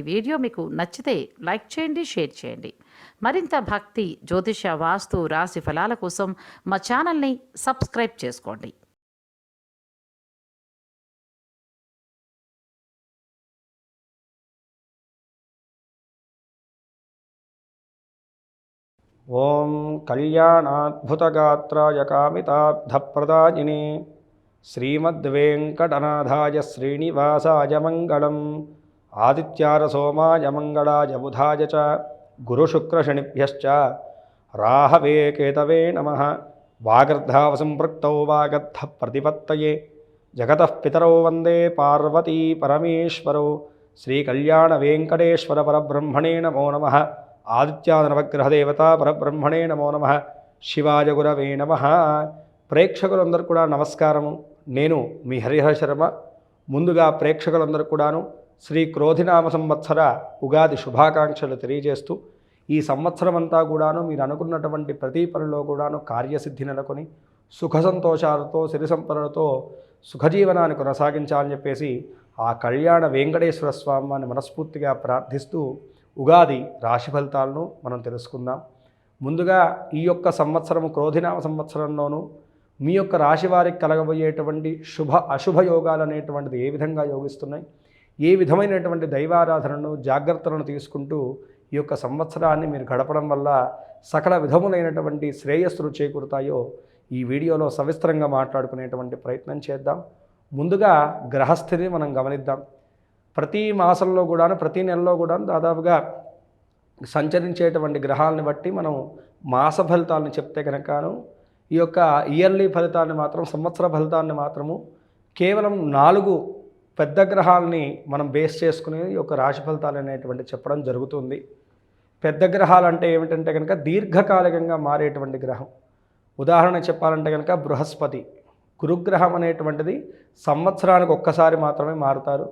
ఈ వీడియో మీకు నచ్చితే లైక్ చేయండి షేర్ చేయండి. మరింత భక్తి జ్యోతిష వాస్తు రాశి ఫలాల కోసం మా ఛానల్ని సబ్స్క్రైబ్ చేసుకోండి. ఓం కళ్యాణాద్భుతగాత్రాయ కామితాబ్ధప్రదాయిని శ్రీమద్వేంకటనాథాయ శ్రీనివాసాయ మంగళం. ఆదిత్యారసోమా యమంగళా జబుధాయ బుధాయ చ గురుశుక్రశనిభ్యశ్చ. రాహవే కేతవే నమ. వాగర్ధావసంపృక్తౌ వాగర్ధ ప్రతిపత్తయే జగత పితరౌ వందే పార్వతీ పరమేశ్వరౌ. శ్రీకళ్యాణవేంకటేశ్వర పరబ్రహ్మణే నమో నమ. ఆదిత్యానవగ్రహదేవత పరబ్రహ్మణే నమో నమ. శివాజగురవే నమ. ప్రేక్షకులందరూ కూడా నమస్కారము. నేను మీ హరిహర శర్మ. ముందుగా ప్రేక్షకులందరూ కూడాను శ్రీ క్రోధినామ సంవత్సర ఉగాది శుభాకాంక్షలు తెలియజేస్తూ ఈ సంవత్సరం అంతా కూడాను మీరు అనుకున్నటువంటి ప్రతి పనిలో కూడాను కార్యసిద్ధి నెలకొని సుఖ సంతోషాలతో సిరి సంపదలతో సుఖజీవనాన్ని కొనసాగించాలని చెప్పేసి ఆ కళ్యాణ వెంకటేశ్వర స్వామిని మనస్ఫూర్తిగా ప్రార్థిస్తూ ఉగాది రాశి ఫలితాలను మనం తెలుసుకుందాం. ముందుగా ఈ యొక్క సంవత్సరము క్రోధినామ సంవత్సరంలోనూ మీ యొక్క రాశి వారికి కలగబోయేటువంటి శుభ అశుభ యోగాలు అనేటువంటిది ఏ విధంగా యోగిస్తున్నాయి? ఏ విధమైనటువంటి దైవారాధనను జాగ్రత్తలను తీసుకుంటూ ఈ యొక్క సంవత్సరాన్ని మీరు గడపడం వల్ల సకల విధములైనటువంటి శ్రేయస్సులు చేకూరుతాయో ఈ వీడియోలో సవిస్తరంగా మాట్లాడుకునేటువంటి ప్రయత్నం చేద్దాం. ముందుగా గ్రహస్థితిని మనం గమనిద్దాం. ప్రతి మాసంలో కూడాను ప్రతి నెలలో కూడా దాదాపుగా సంచరించేటువంటి గ్రహాలను బట్టి మనం మాస ఫలితాలను చెప్తే కనుకను ఈ యొక్క ఇయర్లీ ఫలితాన్ని మాత్రం సంవత్సర ఫలితాన్ని మాత్రము కేవలం నాలుగు పెద్ద గ్రహాలని మనం బేస్ చేసుకుని ఒక యొక్క రాశి ఫలితాలు అనేటువంటి చెప్పడం జరుగుతుంది. పెద్ద గ్రహాలు అంటే ఏమిటంటే కనుక దీర్ఘకాలికంగా మారేటువంటి గ్రహం. ఉదాహరణ చెప్పాలంటే కనుక బృహస్పతి. గురుగ్రహం అనేటువంటిది సంవత్సరానికి ఒక్కసారి మాత్రమే మారుతారు.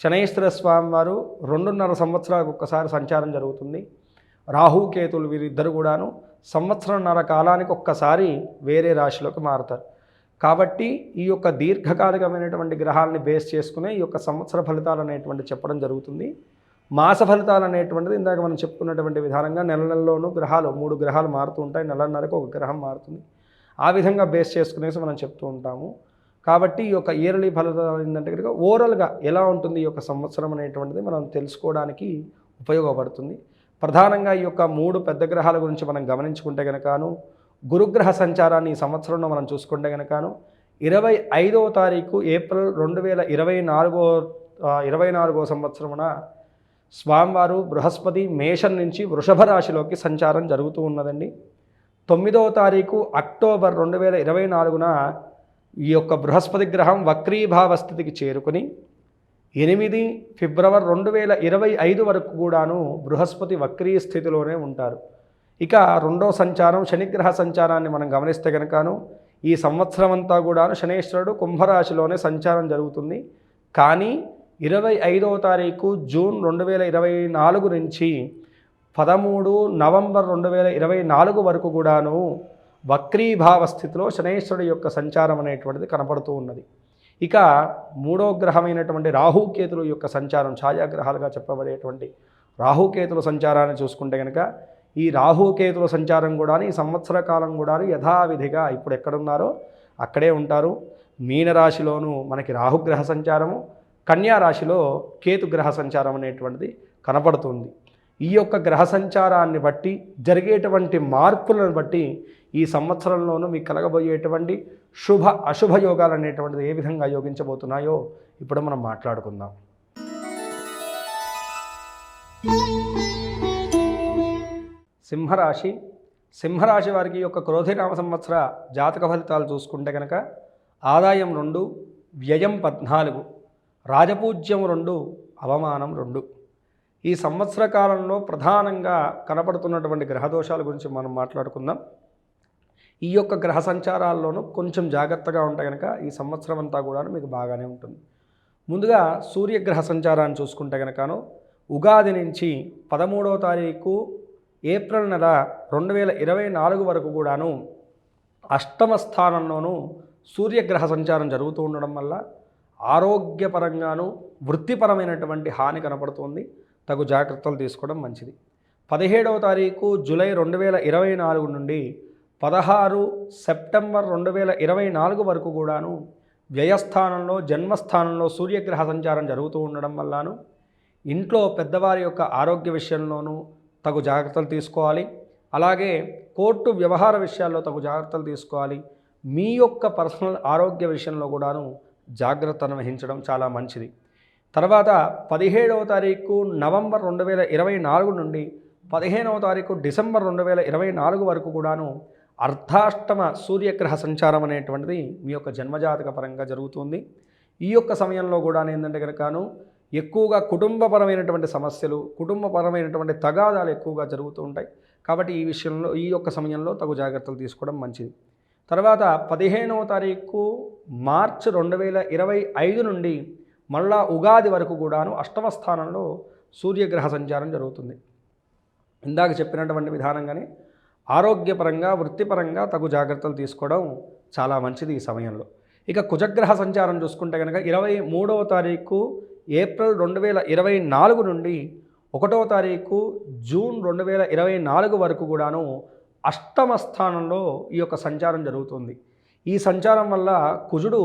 శనైశ్వర స్వామి వారు రెండున్నర సంవత్సరాలకు ఒక్కసారి సంచారం జరుగుతుంది. రాహు కేతులు వీరిద్దరు కూడాను సంవత్సరంన్నర కాలానికి ఒక్కసారి వేరే రాశిలోకి మారుతారు. కాబట్టి ఈ యొక్క దీర్ఘకాలికమైనటువంటి గ్రహాలని బేస్ చేసుకునే ఈ యొక్క సంవత్సర ఫలితాలు అనేటువంటి చెప్పడం జరుగుతుంది. మాస ఫలితాలు అనేటువంటిది ఇందాక మనం చెప్పుకున్నటువంటి విధానంగా నెల నెలలోనూ గ్రహాలు మూడు గ్రహాలు మారుతూ ఉంటాయి. నెలన్నరకు ఒక గ్రహం మారుతుంది. ఆ విధంగా బేస్ చేసుకునేసి మనం చెప్తూ ఉంటాము. కాబట్టి ఈ యొక్క ఇయర్లీ ఫలితాలు ఏంటంటే కనుక ఓవరాల్గా ఎలా ఉంటుంది ఈ యొక్క సంవత్సరం అనేటువంటిది మనం తెలుసుకోవడానికి ఉపయోగపడుతుంది. ప్రధానంగా ఈ యొక్క మూడు పెద్ద గ్రహాల గురించి మనం గమనించుకుంటే కనుకను గురుగ్రహ సంచారాన్ని ఈ సంవత్సరంలో మనం చూసుకుంటే కనుకను ఇరవై ఐదవ తారీఖు ఏప్రిల్ రెండు వేల ఇరవై నాలుగో ఇరవై నాలుగో సంవత్సరమున స్వామివారు బృహస్పతి మేషం నుంచి వృషభ రాశిలోకి సంచారం జరుగుతూ ఉన్నదండి. తొమ్మిదవ తారీఖు అక్టోబర్ రెండు వేల ఇరవై నాలుగున ఈ యొక్క బృహస్పతి గ్రహం వక్రీభావ స్థితికి చేరుకుని ఎనిమిది ఫిబ్రవరి రెండు వేల ఇరవై ఐదు వరకు కూడాను బృహస్పతి వక్రీ స్థితిలోనే ఉంటారు. ఇక రెండో సంచారం శనిగ్రహ సంచారాన్ని మనం గమనిస్తే కనుకను ఈ సంవత్సరం అంతా కూడాను శనేశ్వరుడు కుంభరాశిలోనే సంచారం జరుగుతుంది. కానీ ఇరవై ఐదవ తారీఖు జూన్ రెండు వేల ఇరవై నాలుగు నుంచి పదమూడు నవంబర్ రెండు వేల ఇరవై నాలుగు వరకు కూడాను వక్రీభావ స్థితిలో శనేశ్వరుడు యొక్క సంచారం అనేటువంటిది కనపడుతూ ఉన్నది. ఇక మూడో గ్రహమైనటువంటి రాహుకేతుల యొక్క సంచారం ఛాయాగ్రహాలుగా చెప్పబడేటువంటి రాహుకేతుల సంచారాన్ని చూసుకుంటే కనుక ఈ రాహుకేతుల సంచారం కూడా ఈ సంవత్సర కాలం కూడా యథావిధిగా ఇప్పుడు ఎక్కడున్నారో అక్కడే ఉంటారు. మీనరాశిలోను మనకి రాహుగ్రహ సంచారము కన్యా రాశిలో కేతుగ్రహ సంచారం అనేటువంటిది కనపడుతుంది. ఈ యొక్క గ్రహ సంచారాన్ని బట్టి జరిగేటువంటి మార్పులను బట్టి ఈ సంవత్సరంలోనూ మీకు కలగబోయేటువంటి శుభ అశుభ యోగాలు అనేటువంటిది ఏ విధంగా యోగించబోతున్నాయో ఇప్పుడు మనం మాట్లాడుకుందాం. సింహరాశి. సింహరాశి వారికి యొక్క క్రోధినామ సంవత్సర జాతక ఫలితాలు చూసుకుంటే కనుక ఆదాయం రెండు వ్యయం పద్నాలుగు రాజపూజ్యం రెండు అవమానం రెండు. ఈ సంవత్సర కాలంలో ప్రధానంగా కనపడుతున్నటువంటి గ్రహదోషాల గురించి మనం మాట్లాడుకుందాం. ఈ యొక్క గ్రహ సంచారాల్లోనూ కొంచెం జాగ్రత్తగా ఉంటే కనుక ఈ సంవత్సరం అంతా కూడా మీకు బాగానే ఉంటుంది. ముందుగా సూర్యగ్రహ సంచారాన్ని చూసుకుంటే కనుకను ఉగాది నుంచి పదమూడవ తారీఖు ఏప్రిల్ నెల రెండు వేల ఇరవై నాలుగు వరకు కూడాను అష్టమ స్థానంలోనూ సూర్యగ్రహ సంచారం జరుగుతూ ఉండడం వల్ల ఆరోగ్యపరంగాను వృత్తిపరమైనటువంటి హాని కనపడుతుంది. తగు జాగ్రత్తలు తీసుకోవడం మంచిది. పదిహేడవ తారీఖు జూలై రెండు వేల ఇరవై నాలుగు నుండి పదహారు సెప్టెంబర్ రెండు వేల ఇరవై నాలుగు వరకు కూడాను వ్యయస్థానంలో జన్మస్థానంలో సూర్యగ్రహ సంచారం జరుగుతూ ఉండడం వల్లను ఇంట్లో పెద్దవారి యొక్క ఆరోగ్య విషయంలోనూ తగు జాగ్రత్తలు తీసుకోవాలి. అలాగే కోర్టు వ్యవహార విషయాల్లో తగు జాగ్రత్తలు తీసుకోవాలి. మీ యొక్క పర్సనల్ ఆరోగ్య విషయంలో కూడాను జాగ్రత్తను వహించడం చాలా మంచిది. తర్వాత పదిహేడవ తారీఖు నవంబర్ రెండు వేల ఇరవై నాలుగు నుండి పదిహేనవ తారీఖు డిసెంబర్ రెండు వేల ఇరవై నాలుగు వరకు కూడాను అర్ధాష్టమ సూర్యగ్రహ సంచారం అనేటువంటిది మీ యొక్క జన్మజాతక పరంగా జరుగుతుంది. ఈ యొక్క సమయంలో కూడా ఏంటంటే కనుకను ఎక్కువగా కుటుంబపరమైనటువంటి సమస్యలు కుటుంబపరమైనటువంటి తగాదాలు ఎక్కువగా జరుగుతూ ఉంటాయి. కాబట్టి ఈ విషయంలో ఈ యొక్క సమయంలో తగు జాగ్రత్తలు తీసుకోవడం మంచిది. తర్వాత పదిహేనవ తారీఖు మార్చ్ రెండు వేల ఇరవై ఐదు నుండి మళ్ళా ఉగాది వరకు కూడాను అష్టమ స్థానంలో సూర్యగ్రహ సంచారం జరుగుతుంది. ఇందాక చెప్పినటువంటి విధానంగానే ఆరోగ్యపరంగా వృత్తిపరంగా తగు జాగ్రత్తలు తీసుకోవడం చాలా మంచిది ఈ సమయంలో. ఇక కుజగ్రహ సంచారం చూసుకుంటే కనుక ఇరవై మూడవ తారీఖు ఏప్రిల్ రెండు వేల ఇరవై నాలుగు నుండి ఒకటవ తారీఖు జూన్ రెండు వేల ఇరవై నాలుగు వరకు కూడాను అష్టమ స్థానంలో ఈ యొక్క సంచారం జరుగుతుంది. ఈ సంచారం వల్ల కుజుడు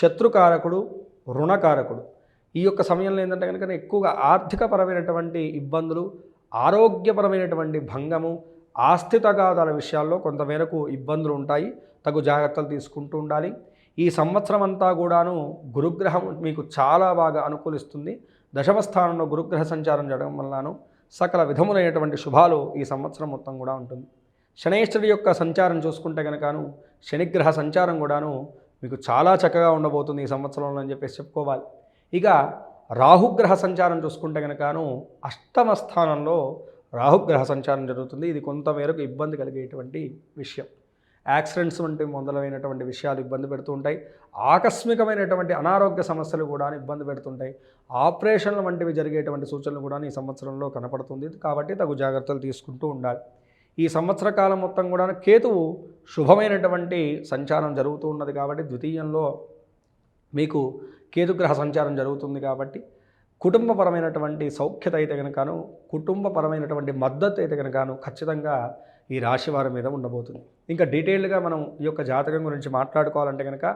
శత్రుకారకుడు రుణకారకుడు. ఈ యొక్క సమయంలో ఏంటంటే కనుక ఎక్కువగా ఆర్థికపరమైనటువంటి ఇబ్బందులు ఆరోగ్యపరమైనటువంటి భంగము ఆస్తితగాదాల విషయాల్లో కొంతమేరకు ఇబ్బందులు ఉంటాయి. తగు జాగ్రత్తలు తీసుకుంటూ ఉండాలి. ఈ సంవత్సరం అంతా కూడాను గురుగ్రహం మీకు చాలా బాగా అనుకూలిస్తుంది. దశమ స్థానంలో గురుగ్రహ సంచారం జరగడం వల్లను సకల విధములైనటువంటి శుభాలు ఈ సంవత్సరం మొత్తం కూడా ఉంటుంది. శనేశ్వరుడి యొక్క సంచారం చూసుకుంటే కనుకను శనిగ్రహ సంచారం కూడాను మీకు చాలా చక్కగా ఉండబోతుంది ఈ సంవత్సరంలో అని చెప్పేసి చెప్పుకోవాలి. ఇక రాహుగ్రహ సంచారం చూసుకుంటే కనుకను అష్టమ స్థానంలో రాహుగ్రహ సంచారం జరుగుతుంది. ఇది కొంతమేరకు ఇబ్బంది కలిగేటువంటి విషయం. యాక్సిడెంట్స్ వంటి మొదలైనటువంటి విషయాలు ఇబ్బంది పెడుతూ ఉంటాయి. ఆకస్మికమైనటువంటి అనారోగ్య సమస్యలు కూడా ఇబ్బంది పెడుతుంటాయి. ఆపరేషన్ల వంటివి జరిగేటువంటి సూచనలు కూడా ఈ సంవత్సరంలో కనపడుతుంది. కాబట్టి తగు జాగ్రత్తలు తీసుకుంటూ ఉండాలి. ఈ సంవత్సర కాలం మొత్తం కూడా కేతువు శుభమైనటువంటి సంచారం జరుగుతూ ఉన్నది కాబట్టి ద్వితీయంలో మీకు కేతుగ్రహ సంచారం జరుగుతుంది కాబట్టి కుటుంబపరమైనటువంటి సౌఖ్యత అయితే కనుకను కుటుంబపరమైనటువంటి మద్దతు అయితే కనుకను ఖచ్చితంగా ఈ రాశి వారి మీద ఉండబోతుంది. ఇంకా డీటెయిల్డ్గా మనం ఈ యొక్క జాతకం గురించి మాట్లాడుకోవాలంటే కనుక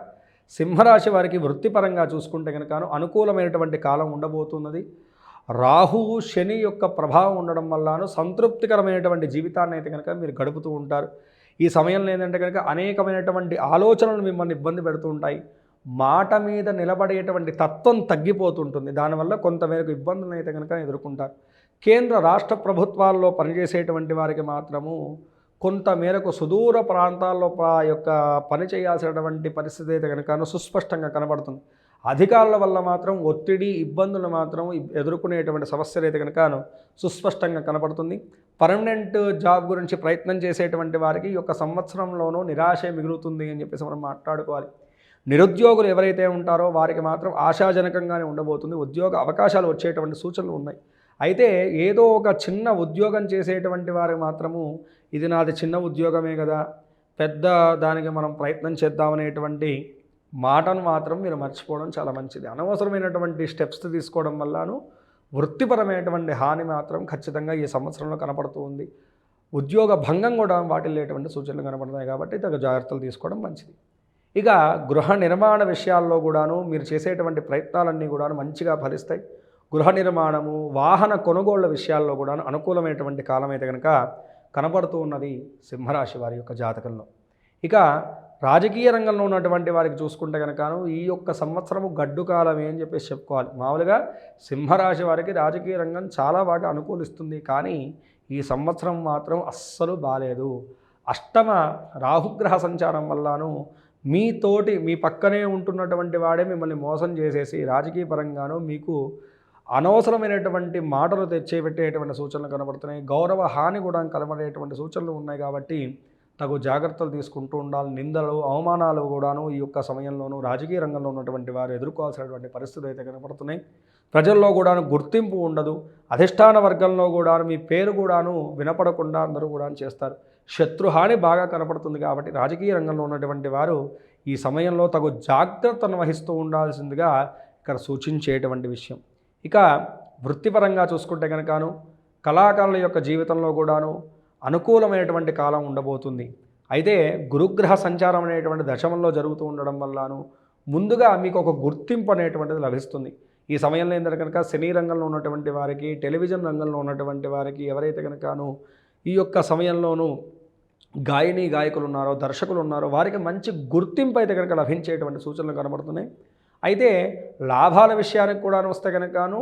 సింహరాశి వారికి వృత్తిపరంగా చూసుకుంటే కనుకను అనుకూలమైనటువంటి కాలం ఉండబోతున్నది. రాహువు శని యొక్క ప్రభావం ఉండడం వల్లను సంతృప్తికరమైనటువంటి జీవితాన్ని అయితే కనుక మీరు గడుపుతూ ఉంటారు. ఈ సమయంలో ఏంటంటే కనుక అనేకమైనటువంటి ఆలోచనలు మిమ్మల్ని ఇబ్బంది పెడుతూ ఉంటాయి. మాట మీద నిలబడేటువంటి తత్వం తగ్గిపోతుంటుంది. దానివల్ల కొంతమేరకు ఇబ్బందులను అయితే కనుక ఎదుర్కొంటారు. కేంద్ర రాష్ట్ర ప్రభుత్వాల్లో పనిచేసేటువంటి వారికి మాత్రము కొంత మేరకు సుదూర ప్రాంతాల్లో ఆ యొక్క పని చేయాల్సినటువంటి పరిస్థితి అయితే కనుక సుస్పష్టంగా కనబడుతుంది. అధికారుల వల్ల మాత్రం ఒత్తిడి ఇబ్బందులు మాత్రం ఎదుర్కొనేటువంటి సమస్యలు అయితే కనుక సుస్పష్టంగా కనపడుతుంది పర్మనెంట్ జాబ్ గురించి ప్రయత్నం చేసేటువంటి వారికి యొక్క సంవత్సరంలోనూ నిరాశ మిగులుతుంది అని చెప్పేసి మనం మాట్లాడుకోవాలి. నిరుద్యోగులు ఎవరైతే ఉంటారో వారికి మాత్రం ఆశాజనకంగానే ఉండబోతుంది. ఉద్యోగ అవకాశాలు వచ్చేటువంటి సూచనలు ఉన్నాయి. అయితే ఏదో ఒక చిన్న ఉద్యోగం చేసేటువంటి వారు మాత్రము ఇది నాది చిన్న ఉద్యోగమే కదా పెద్ద దానికి మనం ప్రయత్నం చేద్దామనేటువంటి మాటను మాత్రం మీరు మర్చిపోవడం చాలా మంచిది. అనవసరమైనటువంటి స్టెప్స్ తీసుకోవడం వల్లను వృత్తిపరమైనటువంటి హాని మాత్రం ఖచ్చితంగా ఈ సంవత్సరంలో కనపడుతూ ఉంది. ఉద్యోగ భంగం కూడా వాటిల్లేటువంటి సూచనలు కనపడుతున్నాయి కాబట్టి తగు జాగ్రత్తలు తీసుకోవడం మంచిది. ఇక గృహ నిర్మాణ విషయాల్లో కూడాను మీరు చేసేటువంటి ప్రయత్నాలన్నీ కూడాను మంచిగా ఫలిస్తాయి. గృహ నిర్మాణము వాహన కొనుగోళ్ళ విషయాల్లో కూడాను అనుకూలమైనటువంటి కాలం అయితే కనుక కనపడుతూ ఉన్నది సింహరాశి వారి యొక్క జాతకంలో. ఇక రాజకీయ రంగంలో ఉన్నటువంటి వారికి చూసుకుంటే కనుకను ఈ యొక్క సంవత్సరము గడ్డు కాలమే అని చెప్పేసి చెప్పుకోవాలి. మామూలుగా సింహరాశి వారికి రాజకీయ రంగం చాలా బాగా అనుకూలిస్తుంది కానీ ఈ సంవత్సరం మాత్రం అస్సలు బాలేదు. అష్టమ రాహుగ్రహ సంచారం వల్లను మీతోటి మీ పక్కనే ఉంటున్నటువంటి వాడే మిమ్మల్ని మోసం చేసేసి రాజకీయ పరంగాను మీకు అనవసరమైనటువంటి మాటలు తెచ్చేపెట్టేటువంటి సూచనలు కనబడుతున్నాయి. గౌరవ హాని కూడా కనబడేటువంటి సూచనలు ఉన్నాయి కాబట్టి తగు జాగ్రత్తలు తీసుకుంటూ ఉండాలి. నిందలు అవమానాలు కూడాను ఈ యొక్క సమయంలోనూ రాజకీయ రంగంలో ఉన్నటువంటి వారు ఎదుర్కోవాల్సినటువంటి పరిస్థితులు అయితే కనపడుతున్నాయి ప్రజల్లో కూడాను గుర్తింపు ఉండదు. అధిష్టాన వర్గంలో కూడాను మీ పేరు కూడాను వినపడకుండా అందరూ కూడా చేస్తారు. శత్రుహాని బాగా కనపడుతుంది కాబట్టి రాజకీయ రంగంలో ఉన్నటువంటి వారు ఈ సమయంలో తగు జాగ్రత్తను వహిస్తూ ఉండాల్సిందిగా ఇక్కడ సూచించేటువంటి విషయం. ఇక వృత్తిపరంగా చూసుకుంటే కనుకను కళాకారుల యొక్క జీవితంలో కూడాను అనుకూలమైనటువంటి కాలం ఉండబోతుంది. అయితే గురుగ్రహ సంచారం అనేటువంటి దశమంలో జరుగుతూ ఉండడం వల్లను ముందుగా మీకు ఒక గుర్తింపు అనేటువంటిది లభిస్తుంది. ఈ సమయంలో ఏంటంటే కనుక సినీ రంగంలో ఉన్నటువంటి వారికి టెలివిజన్ రంగంలో ఉన్నటువంటి వారికి ఎవరైతే కనుకను ఈ యొక్క సమయంలోనూ గాయని గాయకులు ఉన్నారో దర్శకులు ఉన్నారో వారికి మంచి గుర్తింపు అయితే కనుక లభించేటువంటి సూచనలు కనబడుతున్నాయి. అయితే లాభాల విషయానికి కూడా వస్తే కనుకను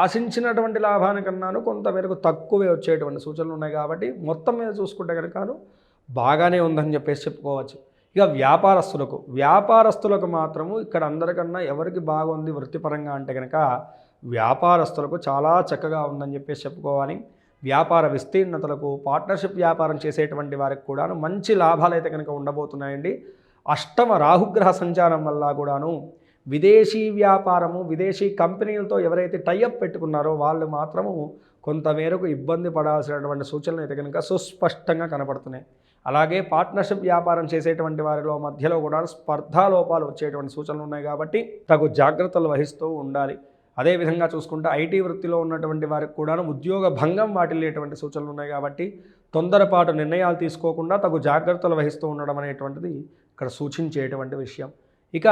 ఆశించినటువంటి లాభానికన్నాను కొంతమేరకు తక్కువే వచ్చేటువంటి సూచనలు ఉన్నాయి కాబట్టి మొత్తం మీద చూసుకుంటే కనుకను బాగానే ఉందని చెప్పేసి చెప్పుకోవచ్చు. ఇక వ్యాపారస్తులకు వ్యాపారస్తులకు మాత్రము ఇక్కడ అందరికన్నా ఎవరికి బాగుంది వృత్తిపరంగా అంటే కనుక వ్యాపారస్తులకు చాలా చక్కగా ఉందని చెప్పేసి చెప్పుకోవాలి. వ్యాపార విస్తీర్ణతలకు పార్ట్నర్షిప్ వ్యాపారం చేసేటువంటి వారికి కూడాను మంచి లాభాలు అయితే కనుక ఉండబోతున్నాయండి. అష్టమ రాహుగ్రహ సంచారం వల్ల కూడాను విదేశీ వ్యాపారము విదేశీ కంపెనీలతో ఎవరైతే టైఅప్ పెట్టుకున్నారో వాళ్ళు మాత్రము కొంతమేరకు ఇబ్బంది పడాల్సినటువంటి సూచనలు అయితే కనుక సుస్పష్టంగా కనపడుతున్నాయి. అలాగే పార్ట్నర్షిప్ వ్యాపారం చేసేటువంటి వారిలో మధ్యలో కూడా స్పర్ధా లోపాలు వచ్చేటువంటి సూచనలు ఉన్నాయి కాబట్టి తగు జాగ్రత్తలు వహిస్తూ ఉండాలి. అదేవిధంగా చూసుకుంటే ఐటీ వృత్తిలో ఉన్నటువంటి వారికి కూడాను ఉద్యోగ భంగం వాటిల్లేటువంటి సూచనలు ఉన్నాయి కాబట్టి తొందరపాటు నిర్ణయాలు తీసుకోకుండా తగు జాగ్రత్తలు వహిస్తూ ఉండడం అనేటువంటిది ఇక్కడ సూచించేటువంటి విషయం. ఇక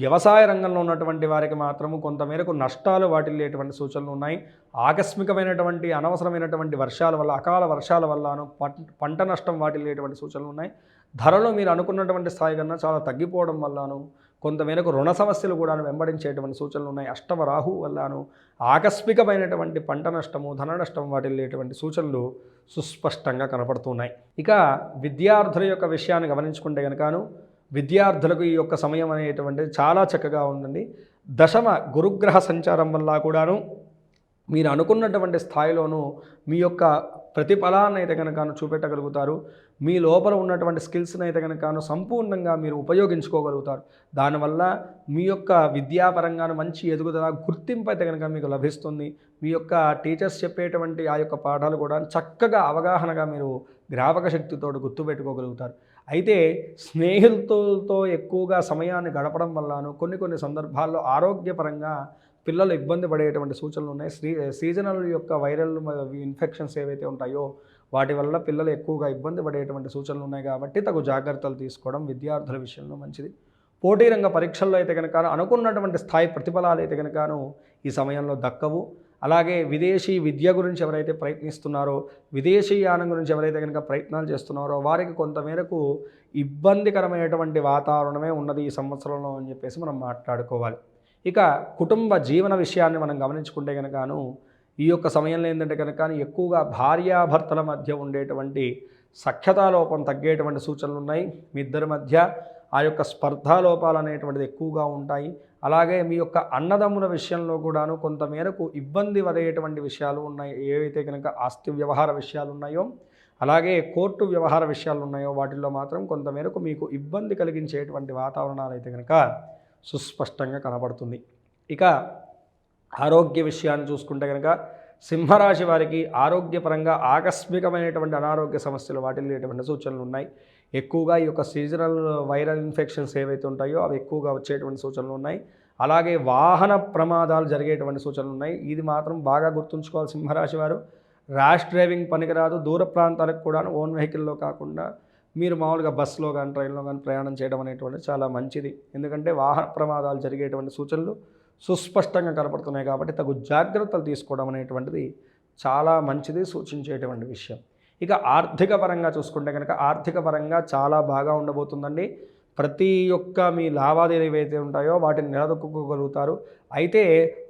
వ్యవసాయ రంగంలో ఉన్నటువంటి వారికి మాత్రము కొంతమేరకు నష్టాలు వాటిల్లేటువంటి సూచనలు ఉన్నాయి. ఆకస్మికమైనటువంటి అనవసరమైనటువంటి వర్షాల వల్ల అకాల వర్షాల వల్లను పంట పంట నష్టం వాటిల్లేటువంటి సూచనలు ఉన్నాయి. ధరలు మీరు అనుకున్నటువంటి స్థాయి కన్నా చాలా తగ్గిపోవడం వల్లను కొంతమేరకు రుణ సమస్యలు కూడా వెంబడించేటువంటి సూచనలు ఉన్నాయి. అష్టమ రాహు వల్లను ఆకస్మికమైనటువంటి పంట నష్టము ధన నష్టం వాటిల్లేటువంటి సూచనలు సుస్పష్టంగా కనపడుతున్నాయి. ఇక విద్యార్థుల యొక్క విషయాన్ని గమనించుకుంటే కనుకను విద్యార్థులకు ఈ యొక్క సమయం అనేటువంటిది చాలా చక్కగా ఉందండి. దశమ గురుగ్రహ సంచారం వల్ల కూడాను మీరు అనుకున్నటువంటి స్థాయిలోనూ మీ యొక్క ప్రతిఫలాన్ని అయితే కనుక చూపెట్టగలుగుతారు. మీ లోపల ఉన్నటువంటి స్కిల్స్ని అయితే కనుక సంపూర్ణంగా మీరు ఉపయోగించుకోగలుగుతారు. దానివల్ల మీ యొక్క విద్యాపరంగాను మంచి ఎదుగుదల గుర్తింపు అయితే కనుక మీకు లభిస్తుంది. మీ యొక్క టీచర్స్ చెప్పేటువంటి ఆ యొక్క పాఠాలు కూడా చక్కగా అవగాహనగా మీరు జ్ఞాపక శక్తితో గుర్తుపెట్టుకోగలుగుతారు. అయితే స్నేహితులతో ఎక్కువగా సమయాన్ని గడపడం వల్లను కొన్ని కొన్ని సందర్భాల్లో ఆరోగ్యపరంగా పిల్లలు ఇబ్బంది పడేటువంటి సూచనలు ఉన్నాయి. సీ సీజనల్ యొక్క వైరల్ ఇన్ఫెక్షన్స్ ఏవైతే ఉంటాయో వాటి వల్ల పిల్లలు ఎక్కువగా ఇబ్బంది పడేటువంటి సూచనలు ఉన్నాయి కాబట్టి తగు జాగ్రత్తలు తీసుకోవడం విద్యార్థుల విషయంలో మంచిది. పోటీ రంగ పరీక్షల్లో అయితే కనుక అనుకున్నటువంటి స్థాయి ప్రతిఫలాలు అయితే కనుకను ఈ సమయంలో దక్కవు. అలాగే విదేశీ విద్య గురించి ఎవరైతే ప్రయత్నిస్తున్నారో విదేశీ యానం గురించి ఎవరైతే కనుక ప్రయత్నాలు చేస్తున్నారో వారికి కొంతమేరకు ఇబ్బందికరమైనటువంటి వాతావరణమే ఉన్నది ఈ సంవత్సరంలో అని చెప్పేసి మనం మాట్లాడుకోవాలి. ఇక కుటుంబ జీవన విషయాన్ని మనం గమనించుకుంటే కనుకను ఈ యొక్క సమయంలో ఏంటంటే కనుక ఎక్కువగా భార్యాభర్తల మధ్య ఉండేటువంటి సఖ్యతాలోపం తగ్గేటువంటి సూచనలు ఉన్నాయి. మీ ఇద్దరి మధ్య ఆ యొక్క స్పర్ధాలోపాలు అనేటువంటిది ఎక్కువగా ఉంటాయి. అలాగే మీ యొక్క అన్నదమ్ముల విషయంలో కూడాను కొంతమేరకు ఇబ్బంది పడేటువంటి విషయాలు ఉన్నాయి. ఏవైతే కనుక ఆస్తి వ్యవహార విషయాలు ఉన్నాయో అలాగే కోర్టు వ్యవహార విషయాలు ఉన్నాయో వాటిల్లో మాత్రం కొంతమేరకు మీకు ఇబ్బంది కలిగించేటువంటి వాతావరణాలు అయితే కనుక సుస్పష్టంగా కనబడుతుంది. ఇక ఆరోగ్య విషయాన్ని చూసుకుంటే కనుక సింహరాశి వారికి ఆరోగ్యపరంగా ఆకస్మికమైనటువంటి అనారోగ్య సమస్యలు వాటిల్లేటువంటి సూచనలు ఉన్నాయి. ఎక్కువగా ఈ యొక్క సీజనల్ వైరల్ ఇన్ఫెక్షన్స్ ఏవైతే ఉంటాయో అవి ఎక్కువగా వచ్చేటువంటి సూచనలు ఉన్నాయి. అలాగే వాహన ప్రమాదాలు జరిగేటువంటి సూచనలు ఉన్నాయి. ఇది మాత్రం బాగా గుర్తుంచుకోవాలి సింహరాశి వారు. ర్యాష్ డ్రైవింగ్ పనికిరాదు. దూర ప్రాంతాలకు కూడా ఓన్ వెహికల్లో కాకుండా మీరు మామూలుగా బస్సులో కానీ ట్రైన్లో కానీ ప్రయాణం చేయడం అనేటువంటిది చాలా మంచిది. ఎందుకంటే వాహన ప్రమాదాలు జరిగేటువంటి సూచనలు సుస్పష్టంగా కనపడుతున్నాయి కాబట్టి తగు జాగ్రత్తలు తీసుకోవడం అనేటువంటిది చాలా మంచిది సూచించేటువంటి విషయం. ఇక ఆర్థిక పరంగా చూసుకుంటే కనుక ఆర్థిక పరంగా చాలా బాగా ఉండబోతుందండి. ప్రతి ఒక్క మీ లావాదేవీలు ఏవైతే ఉంటాయో వాటిని నిలదొక్కుకోగలుగుతారు. అయితే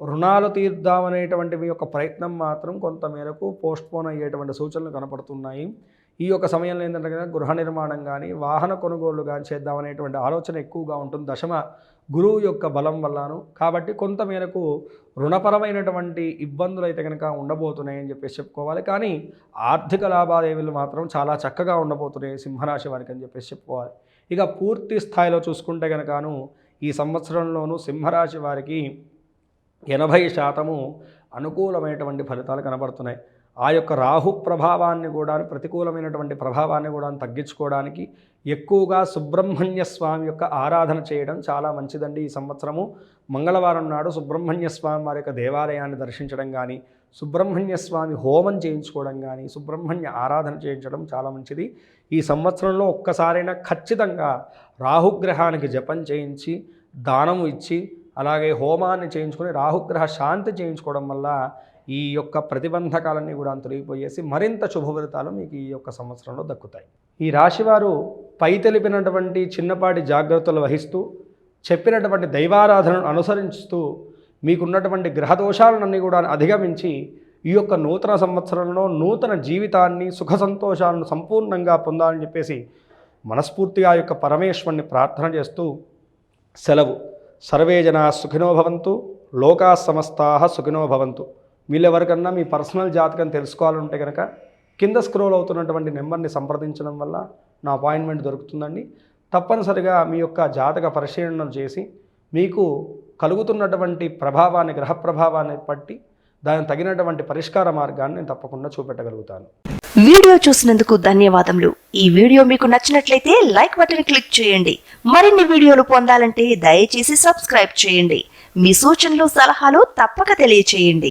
రుణాలు తీర్దామనేటువంటి మీ యొక్క ప్రయత్నం మాత్రం కొంతమేరకు పోస్ట్పోన్ అయ్యేటువంటి సూచనలు కనపడుతున్నాయి. ఈ యొక్క సమయంలో ఏంటంటే గృహ నిర్మాణం కానీ వాహన కొనుగోలు కానీ చేద్దామనేటువంటి ఆలోచన ఎక్కువగా ఉంటుంది. దశమ గురువు యొక్క బలం వల్లను కాబట్టి కొంతమేరకు రుణపరమైనటువంటి ఇబ్బందులు అయితే కనుక ఉండబోతున్నాయని చెప్పేసి చెప్పుకోవాలి. కానీ ఆర్థిక లావాదేవీలు మాత్రం చాలా చక్కగా ఉండబోతున్నాయి సింహరాశి వారికి అని చెప్పేసి చెప్పుకోవాలి. ఇక పూర్తి స్థాయిలో చూసుకుంటే కనుకను ఈ సంవత్సరంలోనూ సింహరాశి వారికి ఎనభై శాతము అనుకూలమైనటువంటి ఫలితాలు కనబడుతున్నాయి. ఆ యొక్క రాహు ప్రభావాన్ని కూడా ప్రతికూలమైనటువంటి ప్రభావాన్ని కూడా తగ్గించుకోవడానికి ఎక్కువగా సుబ్రహ్మణ్య స్వామి యొక్క ఆరాధన చేయడం చాలా మంచిదండి. ఈ సంవత్సరము మంగళవారం నాడు సుబ్రహ్మణ్య స్వామి వారి యొక్క దేవాలయాన్ని దర్శించడం కానీ సుబ్రహ్మణ్య స్వామి హోమం చేయించుకోవడం కానీ సుబ్రహ్మణ్య ఆరాధన చేయించడం చాలా మంచిది. ఈ సంవత్సరంలో ఒక్కసారైనా ఖచ్చితంగా రాహుగ్రహానికి జపం చేయించి దానము ఇచ్చి అలాగే హోమాన్ని చేయించుకొని రాహుగ్రహ శాంతి చేయించుకోవడం వల్ల ఈ యొక్క ప్రతిబంధకాలన్నీ కూడా తొలగిపోయేసి మరింత శుభఫలితాలు మీకు ఈ యొక్క సంవత్సరంలో దక్కుతాయి. ఈ రాశివారు పై తెలిపినటువంటి చిన్నపాటి జాగ్రత్తలు వహిస్తూ చెప్పినటువంటి దైవారాధనను అనుసరిస్తూ మీకున్నటువంటి గ్రహదోషాలన్నీ కూడా అధిగమించి ఈ యొక్క నూతన సంవత్సరంలో నూతన జీవితాన్ని సుఖ సంతోషాలను సంపూర్ణంగా పొందాలని చెప్పేసి మనస్ఫూర్తిగా ఆ యొక్క పరమేశ్వరుని ప్రార్థన చేస్తూ సెలవు. సర్వే జనా సుఖినో భవంతు లోకా సమస్తా సుఖినో భవంతు. వీళ్ళెవరికన్నా మీ పర్సనల్ జాతకం తెలుసుకోవాలంటే కనుక కింద స్క్రోల్ అవుతున్నటువంటి నెంబర్ని సంప్రదించడం వల్ల నా అపాయింట్మెంట్ దొరుకుతుందండి. తప్పనిసరిగా మీ యొక్క జాతక పరిశీలన చేసి మీకు కలుగుతున్నటువంటి ప్రభావాన్ని గ్రహ ప్రభావాన్ని బట్టి దానికి తగినటువంటి పరిష్కార మార్గాన్ని నేను తప్పకుండా చూపెట్టగలుగుతాను. వీడియో చూసినందుకు ధన్యవాదములు. ఈ వీడియో మీకు నచ్చినట్లయితే లైక్ బటన్ క్లిక్ చేయండి. మరిన్ని వీడియోలు పొందాలంటే దయచేసి సబ్స్క్రైబ్ చేయండి. మీ సూచనలు సలహాలు తప్పక తెలియచేయండి.